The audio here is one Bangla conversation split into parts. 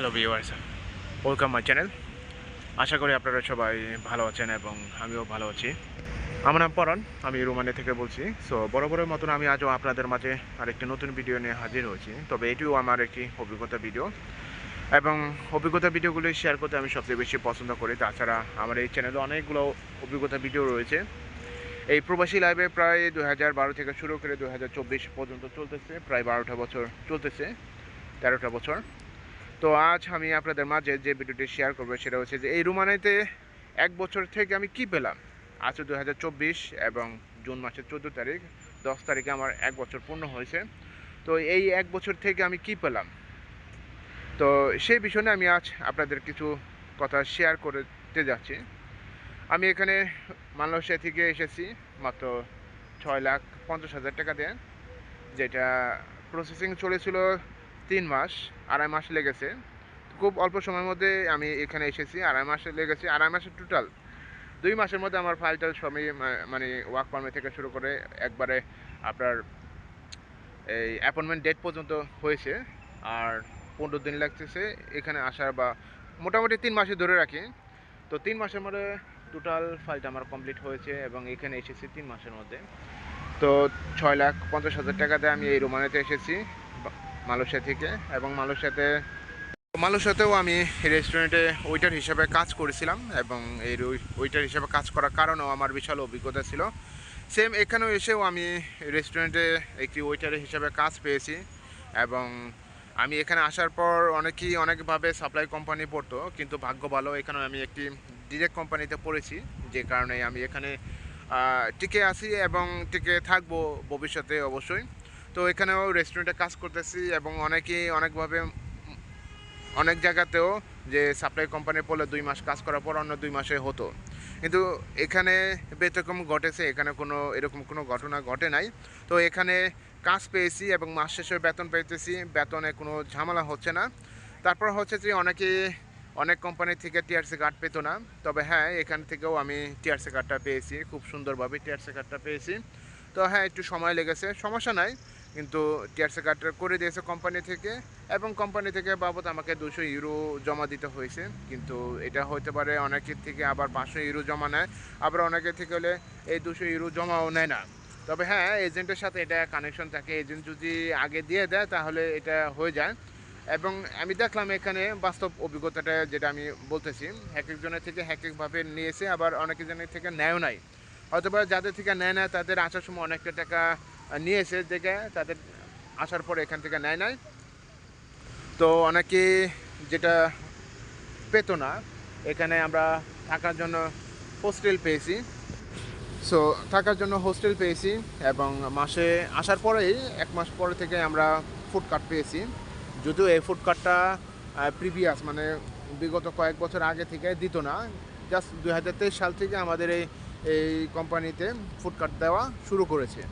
Hello viewers welcome my channel আশা করি আপনারা সবাই ভালো আছেন এবং আমিও ভালো আছি। আমার নাম পরন, আমি রোমানিয়া থেকে বলছি। সো বরাবরের মতন আমি আজও আপনাদের মাঝে আরেকটি নতুন ভিডিও নিয়ে হাজির হয়েছি। তবে এটিও আমার একটি অভিজ্ঞতা ভিডিও এবং অভিজ্ঞতা ভিডিওগুলি শেয়ার করতে আমি সবচেয়ে বেশি পছন্দ করি। তাছাড়া আমার এই চ্যানেলে অনেকগুলো অভিজ্ঞতা ভিডিও রয়েছে। এই প্রবাসী লাইভে প্রায় দু হাজার বারো থেকে শুরু করে দু হাজার চব্বিশ পর্যন্ত চলতেছে। প্রায় বারোটা বছর চলতেছে। তেরোটা বছর। তো আজ আমি আপনাদের মাঝে যে ভিডিওটি শেয়ার করব সেটা হচ্ছে যে এই রুমানাইতে এক বছর থেকে আমি কি পেলাম? আজ দু হাজার চব্বিশ এবং জুন মাসের চোদ্দ তারিখ, দশ তারিখে আমার এক বছর পূর্ণ হয়েছে। তো এই এক বছর থেকে আমি কি পেলাম? তো সেই বিষয়ে আমি আজ আপনাদের কিছু কথা শেয়ার করতে যাচ্ছি। আমি এখানে মালয়েশিয়া থেকে এসেছি মাত্র ছয় লাখ পঞ্চাশ হাজার টাকা দিয়ে, যেটা প্রসেসিং চলেছিল তিন মাস, আড়াই মাস লেগেছে। খুব অল্প সময়ের মধ্যে আমি এখানে এসেছি, আড়াই মাস লেগেছে, আড়াই মাসের টোটাল দুই মাসের মধ্যে আমার ফাইলটা সবই মানে ওয়ার্ক পারমিট থেকে শুরু করে একবারে আপনার এই অ্যাপয়েন্টমেন্ট ডেট পর্যন্ত হয়েছে। আর পনেরো দিন লাগতেছে এখানে আসার বা মোটামুটি তিন মাসে ধরে রাখি। তো তিন মাসের মধ্যে টোটাল ফাইলটা আমার কমপ্লিট হয়েছে এবং এখানে এসেছি তিন মাসের মধ্যে। তো ছয় লাখ পঞ্চাশ হাজার টাকা দিয়ে আমি এই রোমানিতে এসেছি। মালয়েশিয়া থেকে এবং মালয়েশিয়াতে, মালয়েশিয়াতেও আমি রেস্টুরেন্টে ওয়েটার হিসাবে কাজ করেছিলাম এবং এই ওয়েটার হিসাবে কাজ করার কারণেও আমার বিশাল অভিজ্ঞতা ছিল। সেম এখানেও এসেও আমি রেস্টুরেন্টে একটি ওয়েটার হিসাবে কাজ পেয়েছি এবং আমি এখানে আসার পর অনেকেই অনেকভাবে সাপ্লাই কোম্পানি পড়তো, কিন্তু ভাগ্য ভালো এখানে আমি একটি ডিরেক্ট কোম্পানিতে পড়েছি, যে কারণে আমি এখানে টিকে আছি এবং টিকে থাকব ভবিষ্যতে অবশ্যই। তো এখানেও রেস্টুরেন্টে কাজ করতেছি এবং অনেকেই অনেকভাবে অনেক জায়গাতেও যে সাপ্লাই কোম্পানি পড়লে দুই মাস কাজ করার পর অন্য দুই মাসে হতো। কিন্তু এখানে ব্যতিক্রম ঘটেছে, এখানে কোনো, এরকম কোনো ঘটনা ঘটে নাই। তো এখানে কাজ পেয়েছি এবং মাস শেষে বেতন পেতেছি, বেতনে কোনো ঝামেলা হচ্ছে না। তারপর হচ্ছে যে অনেকে, অনেক কোম্পানি থেকে টিআরসি কার্ড পেতো না। তবে হ্যাঁ এখান থেকেও আমি টিআরসি কার্ডটা পেয়েছি, খুব সুন্দরভাবে টিআরসি কার্ডটা পেয়েছি। তো হ্যাঁ একটু সময় লেগেছে, সমস্যা নাই। কিন্তু টিআরসি কার্ডটা করে দিয়েছে কোম্পানি থেকে এবং কোম্পানি থেকে বাবদ আমাকে দুশো ইউরো জমা দিতে হয়েছে। কিন্তু এটা হতে পারে অনেকের থেকে আবার পাঁচশো ইউরো জমা নেয়, আবার অনেকের থেকে হলে এই দুশো ইউরো জমাও নেয় না। তবে হ্যাঁ এজেন্টের সাথে এটা কানেকশন থাকে। এজেন্ট যদি আগে দিয়ে দেয় তাহলে এটা হয়ে যায়। এবং আমি দেখলাম এখানে বাস্তব অভিজ্ঞতাটা যেটা আমি বলতেছি, এক একজনের থেকে এক একভাবে নিয়েছে, আবার অনেক জনের থেকে নেয়ও নাই। হয়তোবা যাদের থেকে নেয় না, তাদের আসার সময় অনেকটা টাকা নিয়েছে দেখে তাদের আসার পরে এখান থেকে নেয় নাই। তো অনেকে যেটা পেতো না, এখানে আমরা থাকার জন্য হোস্টেল পেয়েছি। সো থাকার জন্য হোস্টেল পেয়েছি এবং মাসে আসার পরেই এক মাস পরে থেকে আমরা ফুড কার্ট পেয়েছি। যদিও এই ফুড কার্টটা প্রিভিয়াস মানে বিগত কয়েক বছর আগে থেকে দিত না। জাস্ট দু হাজার তেইশ সাল থেকে আমাদের এই এই কোম্পানিতে ফুড কার্ট দেওয়া শুরু করেছে।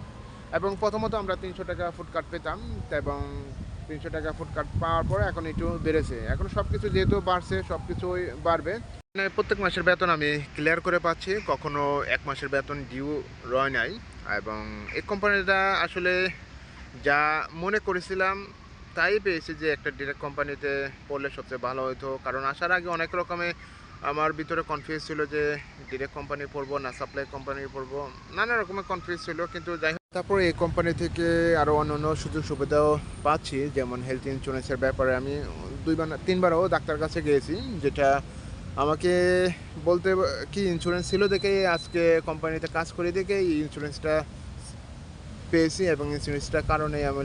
এবং প্রথমত আমরা তিনশো টাকা ফুড কার্ট পেতাম এবং তিনশো টাকা ফুড কার্ট পাওয়ার পরে এখন একটু বেড়েছে। এখন সব কিছু যেহেতু বাড়ছে সব কিছুই বাড়বে। মানে প্রত্যেক মাসের বেতন আমি ক্লিয়ার করে পাচ্ছি। কখনো এক মাসের বেতন ডিউ রয় নাই এবং এই কোম্পানিটা আসলে যা মনে করেছিলাম তাই পেয়েছি যে একটা ডিরেক্ট কোম্পানিতে পড়লে সবচেয়ে ভালো হতো কারণ আসার আগে অনেক রকমের আমার ভিতরে কনফিউজ ছিল যে ডিরেক্ট কোম্পানি পড়ব না সাপ্লাই কোম্পানি পড়ব, নানা রকমের কনফিউজ ছিল। কিন্তু যাই তারপরে এই কোম্পানি থেকে আরও অন্য অন্য সুযোগ সুবিধাও পাচ্ছি, যেমন হেলথ ইন্স্যুরেন্সের ব্যাপারে আমি দুইবার তিনবারও ডাক্তার কাছে গিয়েছি, যেটা আমাকে বলতে কি ইন্স্যুরেন্স ছিল দেখে আজকে কোম্পানিতে কাজ করে দেখে এই ইন্স্যুরেন্সটা পেয়েছি এবং ইন্স্যুরেন্সটার কারণে আমি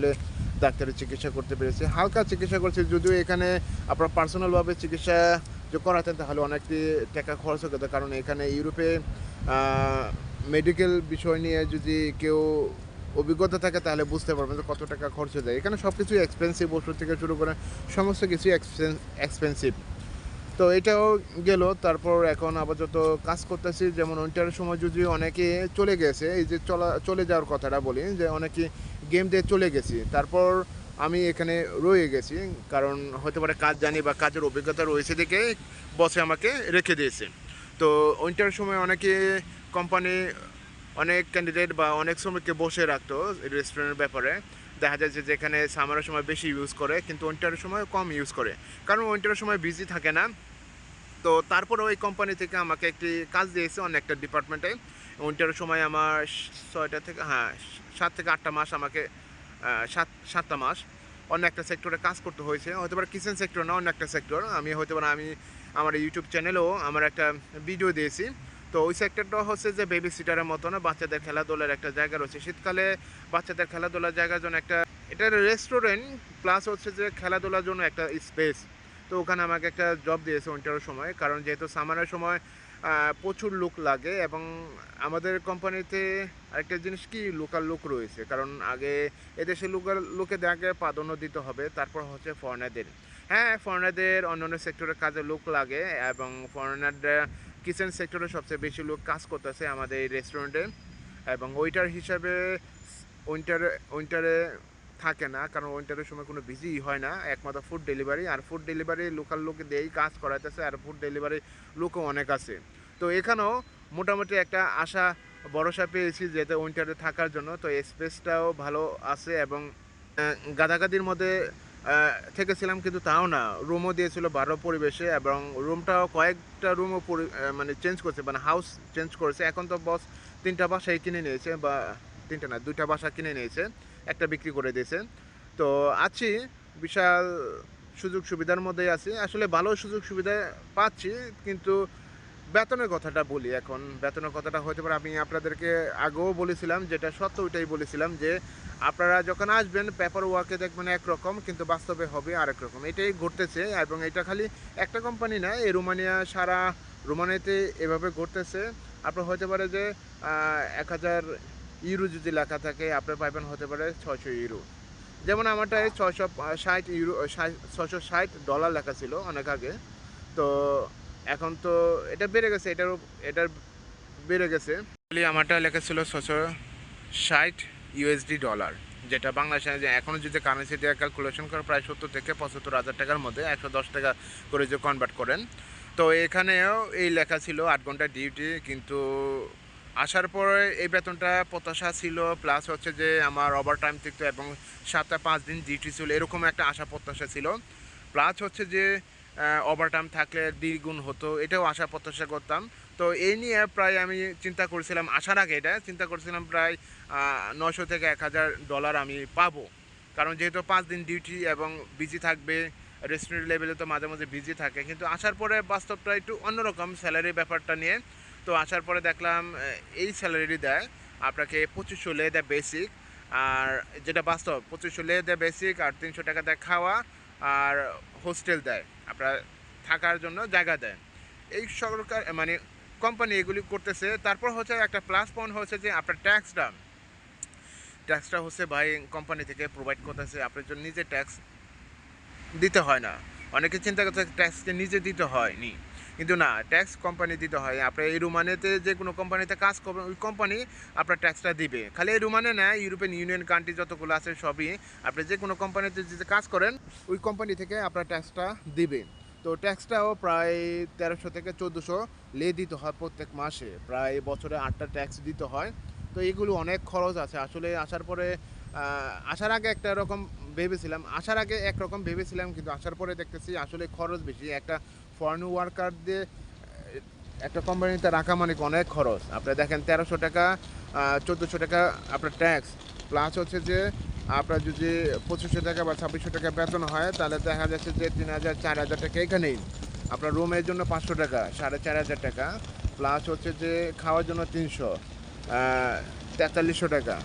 ডাক্তারের চিকিৎসা করতে পেরেছি। হালকা চিকিৎসা করছি, যদিও এখানে আপনার পার্সোনালভাবে চিকিৎসা যে করাতেন তাহলে অনেকটি টাকা খরচ হতো, কারণ এখানে ইউরোপে মেডিকেল বিষয় নিয়ে যদি কেউ অভিজ্ঞতা থাকে, তাহলে বুঝতে পারবেন যে কত টাকা খরচ যায়। এখানে সব কিছুই এক্সপেন্সিভ ওষুধ থেকে শুরু করে, সমস্ত কিছুই এক্সপেন্সিভ তো এটাও গেল, তারপর এখন আপাতত কাজ করতেছি, যেমন উইন্টারের সময় যদি অনেকে চলে গেছে, এই যে চলা, চলে যাওয়ার কথাটা বলি, যে অনেকে গেম দিয়ে চলে গেছি। তারপর আমি এখানে রয়ে গেছি, কারণ হতে পারে কাজ জানি বা কাজের অভিজ্ঞতা রয়েছে দেখে বসে আমাকে রেখে দিয়েছে। তো উইন্টারের সময় অনেকে কোম্পানি অনেক ক্যান্ডিডেট বা অনেক শ্রমিককে বসে রাখতো রেস্টুরেন্টের ব্যাপারে। দেখা যায় যে যেখানে সামারের সময় বেশি ইউজ করে, কিন্তু উইন্টারের সময় কম ইউজ করে। কারণ উইন্টারের সময় বিজি থাকে না। তো তারপরে ওই কোম্পানি থেকে আমাকে একটি কাজ দিয়েছে অন্য একটা ডিপার্টমেন্টে উইন্টারের সময় আমার ছয়টা থেকে হ্যাঁ সাত থেকে আটটা মাস আমাকে সাত, সাতটা মাস অন্য একটা সেক্টরে কাজ করতে হয়েছে। হয়তো পারে কিচেন সেক্টর না, অন্য একটা সেক্টর আমি হয়তো পারে আমি আমার ইউটিউব চ্যানেলেও আমার একটা ভিডিও দিয়েছি। তো ওই সেক্টরটা হচ্ছে যে বেবি সিটারের মতো না, বাচ্চাদের খেলাধুলার একটা জায়গা রয়েছে। শীতকালে বাচ্চাদের খেলাধুলার জায়গার জন্য একটা, এটা রেস্টুরেন্ট প্লাস হচ্ছে যে খেলাধুলার জন্য একটা স্পেস তো ওখানে আমাকে একটা জব দিয়েছে উইন্টারের সময়, কারণ যেহেতু সামারের সময় প্রচুর লোক লাগে এবং আমাদের কোম্পানিতে আরেকটা জিনিস কি লোকাল লোক রয়েছে। কারণ আগে এদেশের লোকাল লোকেদের আগে প্রাধান্য দিতে হবে, তারপর হচ্ছে ফরেনারদের হ্যাঁ ফরেনারদের অন্যান্য সেক্টরের কাজে লোক লাগে এবং ফরেনাররা কিচেন সেক্টরে সবচেয়ে বেশি লোক কাজ করতেছে আমাদের এই রেস্টুরেন্টে এবং ওইটার হিসাবে উইন্টারে উইন্টারে থাকে না, কারণ উইন্টারের সময় কোনো বিজি হয় না। একমাত্র ফুড ডেলিভারি আর ফুড ডেলিভারি লোকাল লোক দিয়েই কাজ করাইতেছে, আর ফুড ডেলিভারি লোকও অনেক আছে। তো এখানেও মোটামুটি একটা আশা, ভরসা পেয়েছি যেতে উইন্টারে থাকার জন্য। তো স্পেসটাও ভালো আছে এবং গাদাগাদির মধ্যে থেকেছিলাম কিন্তু তাও না। রুমও দিয়েছিল বারো পরিবেশে এবং রুমটাও কয়েকটা রুমও মানে চেঞ্জ করছে মানে হাউস চেঞ্জ করেছে। এখন তো বস তিনটা বাসাই কিনে নিয়েছে বা তিনটা না, দুইটা বাসা কিনে নিয়েছে, একটা বিক্রি করে দিয়েছে। তো আছি, বিশাল সুযোগ সুবিধার মধ্যেই আছি। আসলে ভালো সুযোগ সুবিধা পাচ্ছি, কিন্তু বেতনের কথাটা বলি এখন। বেতনের কথাটা হতে পারে, আমি আপনাদেরকে আগেও বলেছিলাম, যেটা সত্য ওইটাই বলেছিলাম যে, আপনারা যখন আসবেন পেপার ওয়ার্কে দেখবেন একরকম, কিন্তু বাস্তবে হবে আরেক রকম। এটাই ঘটতেছে, এবং এটা খালি একটা কোম্পানি না, এই রোমানিয়া সারা রোমানিয়াতে এভাবে ঘটতেছে। আপনার হতে পারে যে এক হাজার ইউরো যদি লেখা থাকে, আপনার পাইবেন হতে পারে ছয়শো ইউরো যেমন আমারটায় ছয়শো ষাট ইউরো ছয়শো ষাট ডলার লেখা ছিল অনেক আগে। তো এখন তো এটা বেড়ে গেছে, এটার এটার বেড়ে গেছে। আমারটা লেখা ছিল ছশো ষাট ইউএসডি ডলার যেটা বাংলাদেশে এখনও যদি কারেন্সি দিয়ে ক্যালকুলেশন করে প্রায় সত্তর থেকে পঁচাত্তর হাজার টাকার মধ্যে একশো দশ টাকা করে যে কনভার্ট করেন। তো এখানেও এই লেখা ছিল আট ঘণ্টা ডিউটি কিন্তু আসার পরে এই বেতনটা প্রত্যাশা ছিল প্লাস হচ্ছে যে আমার ওভার টাইম থাকতো এবং সাতটা পাঁচ দিন ডিউটি ছিল, এরকম একটা আশা প্রত্যাশা ছিল। প্লাস হচ্ছে যে ওভার টাইম থাকলে দ্বিগুণ হতো, এটাও আশা প্রত্যাশা করতাম। তো এই নিয়ে প্রায় আমি চিন্তা করছিলাম, আসার আগে এটা চিন্তা করছিলাম প্রায় নশো থেকে এক হাজার ডলার আমি পাবো। কারণ যেহেতু পাঁচ দিন ডিউটি এবং বিজি থাকবে রেস্টুরেন্ট লেভেলে তো মাঝে মাঝে বিজি থাকে, কিন্তু আসার পরে বাস্তবটা একটু অন্যরকম স্যালারি ব্যাপারটা নিয়ে। তো আসার পরে দেখলাম এই স্যালারি দেয় আপনাকে পঁচিশশো লে দেয় বেসিক আর যেটা বাস্তব, পঁচিশশো লে দেয় বেসিক আর তিনশো টাকা দেয় খাওয়া, আর হোস্টেল দেয়। আপনার থাকার জন্য জায়গা দেন। এই সরকার মানে কোম্পানি এগুলি করতেছে, তারপর হচ্ছে একটা প্লাস পয়েন্ট হচ্ছে যে আপনার ট্যাক্সটা ট্যাক্সটা হচ্ছে ভাই কোম্পানি থেকে প্রোভাইড করতেছে, আপনার জন্য নিজে ট্যাক্স দিতে হয় না। অনেকে চিন্তা করতে ট্যাক্সকে নিজে দিতে হয়নি। কিন্তু না ট্যাক্স কোম্পানি দিতে হয়। আপনার এই রুমানেতে যে কোনো কোম্পানিতে কাজ করবেন ওই কোম্পানি আপনার ট্যাক্সটা দিবে। খালি এই রুমানে না, ইউরোপিয়ান ইউনিয়ন কান্ট্রি যতগুলো আছে সবই আপনি যে কোনো কোম্পানিতে যদি কাজ করেন, ওই কোম্পানি থেকে আপনার ট্যাক্সটা দিবে। তো ট্যাক্সটাও প্রায় তেরোশো থেকে চোদ্দোশো লে দিতে হয় প্রত্যেক মাসে। প্রায় বছরে আটটা ট্যাক্স দিতে হয়। তো এগুলো অনেক খরচ আছে। আসলে আসার পরে আসার আগে একটা রকম ভেবেছিলাম, আসার আগে একরকম ভেবেছিলাম, কিন্তু আসার পরে দেখতেছি আসলে খরচ বেশি। একটা ফরেন ওয়ার্কার দিয়ে আহ, একটা কোম্পানিতে রাখা মানে অনেক খরচ। আপনি দেখেন তেরোশো টাকা চোদ্দোশো টাকা আপনার ট্যাক্স প্লাস হচ্ছে যে আপনার যদি পঁচিশশো টাকা বা ছাব্বিশশো টাকা বেতন হয় তাহলে দেখা যাচ্ছে যে তিন হাজার চার হাজার টাকা এখানেই। আপনার রুমের জন্য পাঁচশো টাকা সাড়ে চার হাজার টাকা। প্লাস হচ্ছে যে খাওয়ার জন্য তিনশো তেতাল্লিশশো টাকা।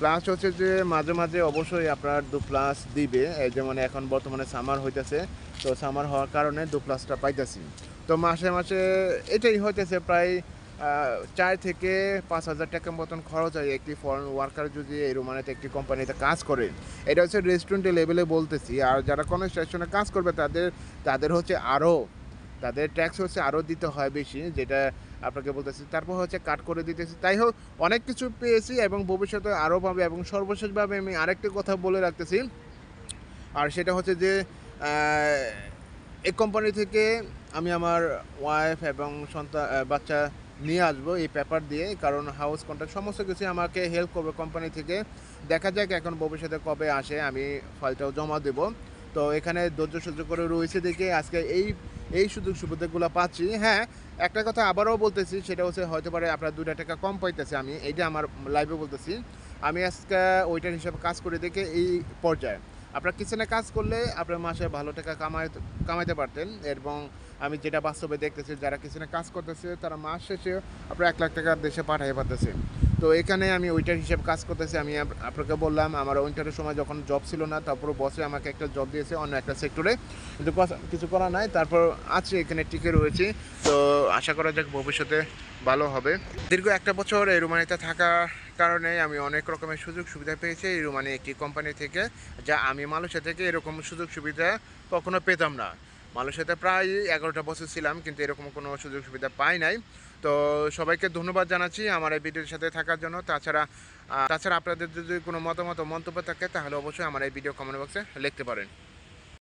প্লাস হচ্ছে যে মাঝে মাঝে অবশ্যই আপনার দু প্লাস দিবে। যেমন এখন বর্তমানে সামার হইতেছে, তো সামার হওয়ার কারণে দু প্লাসটা পাইতেছি। তো মাসে মাসে এটাই হইতেছে প্রায় চার থেকে পাঁচ হাজার টাকার মতন খরচ হয় একটি ফরেন ওয়ার্কার যদি এই রোমানিতে একটি কোম্পানিতে কাজ করে। এটা হচ্ছে রেস্টুরেন্টের লেভেলে বলতেছি। আর যারা কনস্ট্রাকশনে কাজ করবে তাদের তাদের হচ্ছে আরও তাদের ট্যাক্স হচ্ছে আরও দিতে হয় বেশি, যেটা আপনাকে বলতেছি। তারপর হচ্ছে কাট করে দিতেছি। তাই হোক, অনেক কিছু পেয়েছি এবং ভবিষ্যতে আরও পাবে এবং সর্বশেষভাবে আমি আরেকটি কথা বলে রাখতেছি। আর সেটা হচ্ছে যে এই কোম্পানি থেকে আমি আমার ওয়াইফ এবং সন্তান বাচ্চা নিয়ে আসব এই পেপার দিয়ে। কারণ হাউস কন্ট্রাক্ট সমস্ত কিছু আমাকে হেল্প করবে কোম্পানি থেকে। দেখা যাক এখন ভবিষ্যতে কবে আসে, আমি ফাইলটাও জমা দেব। তো এখানে ধৈর্য সহ্য করে রয়েছে দেখে আজকে এই এই সুযোগ সুবিধাগুলো পাচ্ছি। হ্যাঁ একটা কথা আবারও বলতেছি, সেটা হচ্ছে হয়তো পারে আপনার দুটা টাকা কম পাইতেছে আমি, এইটা আমার লাইভে বলতেছি। আমি আজকে ওইটার হিসাবে কাজ করে দেখে এই পর্যায়ে। আপনার কিচেনে কাজ করলে আপনার মাসে ভালো টাকা কামাই, কামাইতে পারতেন এবং আমি যেটা বাস্তবে দেখতেছি, যারা কিচেনে কাজ করতেছে, তারা মাস শেষে আপনার এক লাখ টাকা দেশে পাঠাই পারতেছে তো এখানে আমি ওইটার হিসেবে কাজ করতেছি। আমি আপনাকে বললাম, আমার উইন্টারের সময় যখন জব ছিল না, তারপর বসে আমাকে একটা জব দিয়েছে অন্য একটা সেক্টরে কিন্তু কিছু করা নাই, তারপর আছে এখানে টিকে রয়েছি। তো আশা করা যাক ভবিষ্যতে ভালো হবে। দীর্ঘ একটা বছর এই রুমানিতে থাকার কারণে আমি অনেক রকমের সুযোগ সুবিধা পেয়েছি এই রুমানি একটি কোম্পানি থেকে, যা আমি মালয়েশিয়া থেকে এরকম সুযোগ সুবিধা কখনো পেতাম না। মালয়েশিয়াতে প্রায় এগারোটা বছর ছিলাম, কিন্তু এরকম কোনো সুযোগ সুবিধা পাই নাই। তো সবাইকে ধন্যবাদ জানাচ্ছি আমার এই ভিডিওর সাথে থাকার জন্য। তাছাড়া তাছাড়া আপনাদের যদি কোনো মতামত মন্তব্য থাকে, তাহলে অবশ্যই আমার এই ভিডিও কমেন্ট বক্সে লিখতে পারেন।